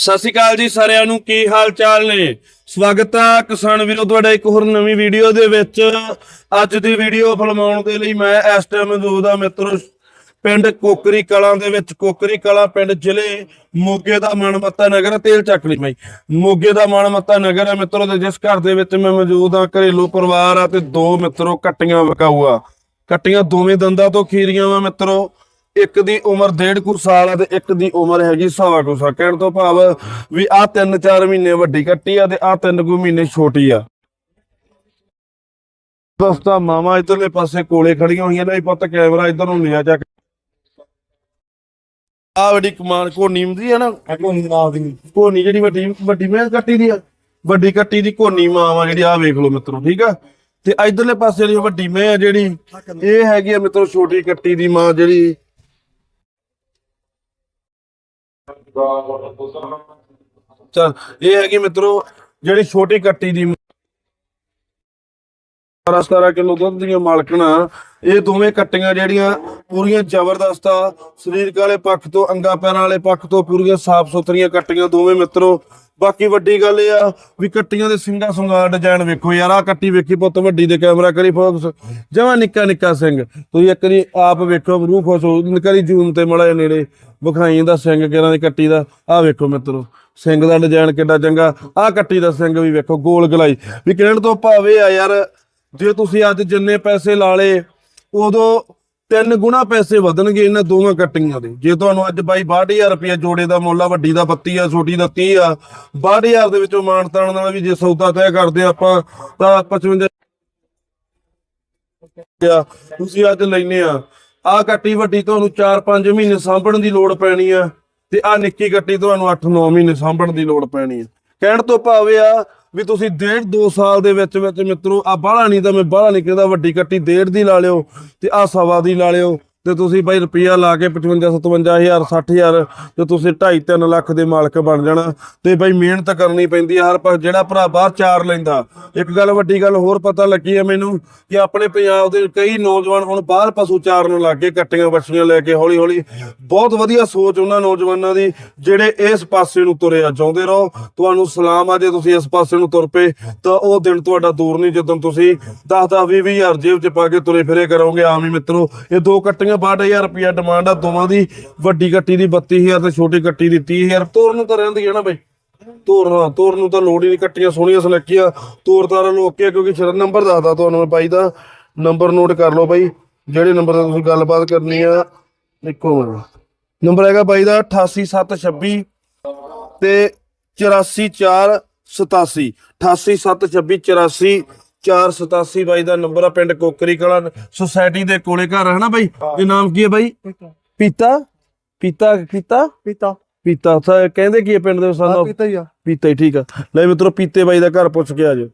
ਸਤਿ ਸ਼੍ਰੀ ਅਕਾਲ ਜੀ ਸਾਰਿਆਂ ਨੂੰ, ਕੀ ਹਾਲ ਚਾਲ ਨੇ? ਸਵਾਗਤ ਆ ਕਿਸਾਨ ਵੀਰੋ, ਤੁਹਾਡਾ ਇੱਕ ਹੋਰ ਨਵੀਂ ਵੀਡੀਓ ਦੇ ਵਿੱਚ। ਅੱਜ ਦੀ ਵੀਡੀਓ ਫਿਲਮਾਉਣ ਦੇ ਲਈ ਮੈਂ ਇਸ ਟਾਈਮ ਮੌਜੂਦ ਆ ਮਿੱਤਰੋ ਪਿੰਡ ਕੋਕਰੀ ਕਲਾਂ ਦੇ ਵਿੱਚ। ਕੋਕਰੀ ਕਲਾਂ ਪਿੰਡ ਜ਼ਿਲ੍ਹੇ ਮੋਗੇ ਦਾ ਮਨਮੱਤਾ ਨਗਰ, ਤੇਲ ਚੱਕ ਲਈ ਮੋਗੇ ਦਾ ਮਨਮੱਤਾ ਨਗਰ ਹੈ ਮਿੱਤਰੋ ਤੇ ਜਿਸ ਘਰ ਦੇ ਵਿੱਚ ਮੈਂ ਮੌਜੂਦ ਆ, ਘਰੇਲੂ ਪਰਿਵਾਰ ਆ ਤੇ ਦੋ ਮਿੱਤਰੋ ਕੱਟੀਆਂ ਵਿਕਾਊ ਆ ਕੱਟੀਆਂ ਦੋਵੇਂ ਦੰਦਾਂ ਤੋਂ ਖੀਰੀਆਂ ਵਾ ਮਿੱਤਰੋ। ਇੱਕ ਦੀ ਉਮਰ ਡੇਢ ਕੁ ਸਾਲ ਆ ਤੇ ਇੱਕ ਦੀ ਉਮਰ ਹੈਗੀ ਸਵਾ ਕੁ ਸਾਲ। ਕਹਿਣ ਤੋਂ ਭਾਵ ਵੀ ਆ 3-4 ਮਹੀਨੇ ਵੱਡੀ ਕੱਟੀ ਆ ਤੇ ਆ 3 ਕੁ ਮਹੀਨੇ ਛੋਟੀ ਆ। ਦੋਸਤਾ ਮਾਮਾ ਇਧਰਲੇ ਪਾਸੇ ਕੋਲੇ ਖੜੀਆਂ ਹੋਈਆਂ ਨੇ ਪੁੱਤ ਕੈਮਰਾ ਇਧਰ ਨੂੰ ਲਿਆ ਜਾ ਆ ਵੱਡੀ ਕਮਾਨ ਕੋਨੀ ਹੁੰਦੀ ਆ ਨਾ। ਕੋਨੀ ਮਾਂ ਦੀ। ਕੋਨੀ ਜਿਹੜੀ ਵੱਡੀ ਵੱਡੀ ਮੈਂ ਕੱਟੀ ਦੀ ਆ। ਵੱਡੀ ਕੱਟੀ ਦੀ ਕੋਨੀ ਮਾਂ ਆ ਜਿਹੜੀ ਆ ਵੇਖ ਲਓ ਮਿੱਤਰੋ ਠੀਕ ਆ? ਤੇ ਇਧਰਲੇ ਪਾਸੇ ਜਿਹੜੀ ਵੱਡੀ ਮੈਂ ਆ ਜਿਹੜੀ ਇਹ ਹੈਗੀ ਆ ਮਿੱਤਰੋ ਛੋਟੀ ਕੱਟੀ ਦੀ ਮਾਂ ਜਿਹੜੀ। ਚਲ, ਇਹ ਹੈਗੀ ਮਿੱਤਰੋ, ਜਿਹੜੀ ਛੋਟੀ ਕੱਟੀ ਦੀ 17 ਕਿਲੋ ਦੁੱਧ ਦੀਆਂ ਮਾਲਕਣਾ, ਇਹ ਦੋਵੇਂ ਕੱਟੀਆਂ ਜਿਹੜੀਆਂ ਪੂਰੀਆਂ ਜ਼ਬਰਦਸਤ ਆ, ਸਰੀਰਕ ਵਾਲੇ ਪੱਖ ਤੋਂ, ਅੰਗਾ ਪੈਰਾਂ ਵਾਲੇ ਪੱਖ ਤੋਂ ਪੂਰੀਆਂ ਸਾਫ਼ ਸੁਥਰੀਆਂ ਕੱਟੀਆਂ ਦੋਵੇਂ ਮਿੱਤਰੋ। ਬਾਕੀ ਵੱਡੀ ਗੱਲ ਇਹ ਆ ਵੀ ਕੱਟੀਆਂ ਦੇ ਸਿੰਗਾ ਸੁੰਗਾ ਡਿਜ਼ਾਈਨ ਵੇਖੋ ਯਾਰ ਆ ਕੱਟੀ ਵੇਖੀ ਪੁੱਤ ਵੱਡੀ ਦੇ ਕੈਮਰਾ ਕਰੀ ਫੋਕਸ ਜਮਾ ਨਿੱਕਾ ਨਿੱਕਾ ਸਿੰਘ। ਤੁਸੀਂ ਇੱਕ ਵਾਰੀ ਆਪ ਵੇਖੋ, ਰੂਹ ਖੁਸ਼ ਹੋ ਕਰੀ ਜੂਮ ਤੇ ਮੜਾ ਨੇੜੇ ਵਿਖਾਈ ਦਾ ਸਿੰਘ, ਕਿਹਨਾਂ ਦੀ ਕੱਟੀ ਦਾ। ਆ ਵੇਖੋ ਮਿੱਤਰੋ, ਸਿੰਘ ਦਾ ਡਿਜ਼ਾਈਨ ਕਿੱਡਾ ਚੰਗਾ। ਆ ਕੱਟੀ ਦਾ ਸਿੰਘ ਵੀ ਵੇਖੋ, ਗੋਲ ਗਲਾਈ। ਵੀ ਕਹਿਣ ਤੋਂ ਭਾਵੇਂ ਆ ਯਾਰ, ਜੇ ਤੁਸੀਂ ਅੱਜ ਜਿੰਨੇ ਪੈਸੇ ਲਾ ਲੇ ਉਦੋਂ ਤਿੰਨ ਗੁਣਾ ਪੈਸੇ ਵਧਣਗੇ ਇਹਨਾਂ ਦੋਵਾਂ ਕੱਟੀਆਂ ਦੇ। ਜੇ ਤੁਹਾਨੂੰ ਅੱਜ ਬਾਈ 62000 ਰੁਪਏ ਜੋੜੇ ਦਾ ਮੁੱਲ ਆ, ਵੱਡੀ ਦਾ 32 ਆ, ਛੋਟੀ ਦਾ 30 ਆ 62000 ਦੇ ਵਿੱਚੋਂ ਮਾਨਤਾਨ ਨਾਲ ਵੀ ਜੇ ਸੌਦਾ ਤੈਅ ਕਰਦੇ ਆਪਾਂ, ਤਾਂ 55 ਤੁਸੀਂ ਅੱਜ ਲੈਨੇ ਆ। ਆ ਕੱਟੀ ਵੱਡੀ ਤੁਹਾਨੂੰ 4-5 ਮਹੀਨੇ ਸਾਂਭਣ ਦੀ ਲੋੜ ਪੈਣੀ ਆ ਤੇ ਆ ਨਿੱਕੀ ਕੱਟੀ ਤੁਹਾਨੂੰ 8-9 ਮਹੀਨੇ ਸਾਂਭਣ ਦੀ ਲੋੜ ਪੈਣੀ ਆ। ਕਹਿਣ ਤੋਂ ਭਾਵੇਂ ਆ ਵੀ ਤੁਸੀਂ ਡੇਢ 2 ਸਾਲ ਦੇ ਵਿੱਚ ਵਿੱਚ ਮਿੱਤਰੋ ਆ ਬਾਹਲਾ ਨਹੀਂ ਤਾਂ ਮੈਂ ਬਾਹਲਾ ਨਹੀਂ ਕਹਿੰਦਾ, ਵੱਡੀ ਕੱਟੀ ਡੇਢ ਦੀ ਲਾ ਲਿਓ ਤੇ ਆ ਸਵਾ ਦੀ ਲਾ ਲਿਓ। ਤੇ ਤੁਸੀਂ ਬਾਈ ਰੁਪਈਆ ਲਾ ਕੇ 55 57000 60000 ਤੇ ਤੁਸੀਂ 2.5 3 ਲੱਖ ਦੇ ਮਾਲਕ ਬਣ ਜਾਣਾ। ਤੇ ਬਾਈ ਮਿਹਨਤ ਕਰਨੀ ਪੈਂਦੀ ਹੈ ਹਰ ਪਰ ਜਿਹੜਾ ਭਰਾ ਬਾਹਰ ਚਾਰ ਲੈਂਦਾ। ਇੱਕ ਗੱਲ ਵੱਡੀ ਗੱਲ ਹੋਰ ਪਤਾ ਲੱਗੀ ਹੈ ਮੈਨੂੰ ਕਿ ਆਪਣੇ ਪੰਜਾਬ ਦੇ ਕਈ ਨੌਜਵਾਨ ਹੁਣ ਬਾਹਰ ਪਸ਼ੂ ਚਾਰਨ ਲੱਗ ਗਏ, ਕੱਟੀਆਂ ਬੱਛੀਆਂ ਲੈ ਕੇ ਹੌਲੀ ਹੌਲੀ ਬਹੁਤ ਵਧੀਆ ਸੋਚ ਉਹਨਾਂ ਨੌਜਵਾਨਾਂ ਦੀ, ਜਿਹੜੇ ਇਸ ਪਾਸੇ ਨੂੰ ਤੁਰਿਆ ਚਾਹੁੰਦੇ ਰਹੋ। ਤੁਹਾਨੂੰ ਸਲਾਮ ਆ, ਜੇ ਤੁਸੀਂ ਇਸ ਪਾਸੇ ਨੂੰ ਤੁਰ ਪਏ, ਤਾਂ ਉਹ ਦਿਨ ਤੁਹਾਡਾ ਦੂਰ ਨਹੀਂ ਜਦੋਂ ਤੁਸੀਂ 10 10 20 ਹਜ਼ਾਰ ਜੇਬ 'ਚ ਪਾ ਕੇ ਤੁਰੇ ਫਿਰੇ ਕਰੋਗੇ। ਆਮ ਹੀ ਮਿੱਤਰੋ, ਇਹ ਦੋ ਕੱਟੀਆਂ 62000 ਰੁਪਇਆ ਡਿਮਾਂਡ ਆ ਦੋਵਾਂ ਦੀ। ਵੱਡੀ ਕੱਟੀ ਦੀ 32000 ਤੇ ਛੋਟੀ ਕੱਟੀ ਦੀ 30000 ਤੋਰ ਨੂੰ ਤਾਂ ਰਹਿੰਦੀ ਹੈ ਨਾ ਬਈ। ਤੋਰਨਾ ਤੋਰ ਨੂੰ ਤਾਂ ਲੋੜ ਹੀ ਨਹੀਂ। ਕੱਟੀਆਂ ਸੋਹਣੀਆਂ ਸੁਨੱਖੀਆਂ ਤੋਰ ਤਾਰਨ ਨੂੰ ਆ, ਕਿਉਂਕਿ ਸ਼ਰਨ ਨੰਬਰ ਦੱਸਦਾ ਤੁਹਾਨੂੰ ਮੈਂ ਬਾਈ ਦਾ। ਨੰਬਰ ਨੋਟ ਕਰ ਲਓ ਬਾਈ। ਜਿਹੜੇ ਨੰਬਰ ਤੇ ਤੁਸੀਂ ਗੱਲਬਾਤ ਕਰਨੀ ਆ ਇੱਕੋ ਮਿੰਟ ਨੰਬਰ ਹੈਗਾ ਬਾਈ ਦਾ 88726 ਤੇ 84487 88726 487 ਬਾਈ ਦਾ ਨੰਬਰ ਆ ਪਿੰਡ ਕੋਕਰੀ ਕਲਾਂ ਸੁਸਾਇਟੀ ਦੇ ਕੋਲੇ ਘਰ ਹੈ ਨਾ ਬਾਈ? ਇਹ ਨਾਮ ਕੀ ਹੈ ਬਾਈ? ਪੀਤਾ। ਪੀਤਾ? ਪੀਤਾ ਪੀਤਾ? ਪੀਤਾ। ਉੱਥੇ ਕਹਿੰਦੇ ਕੀ ਹੈ ਪਿੰਡ ਦੇ ਸਾਨੂੰ? ਪੀਤਾ ਹੀ ਆ। ਪੀਤਾ ਹੀ ਠੀਕ ਆ। ਲੈ ਮਿੱਤਰੋ ਪੀਤੇ ਬਾਈ ਦਾ ਘਰ ਪੁੱਛ ਕੇ ਆ ਜਾਓ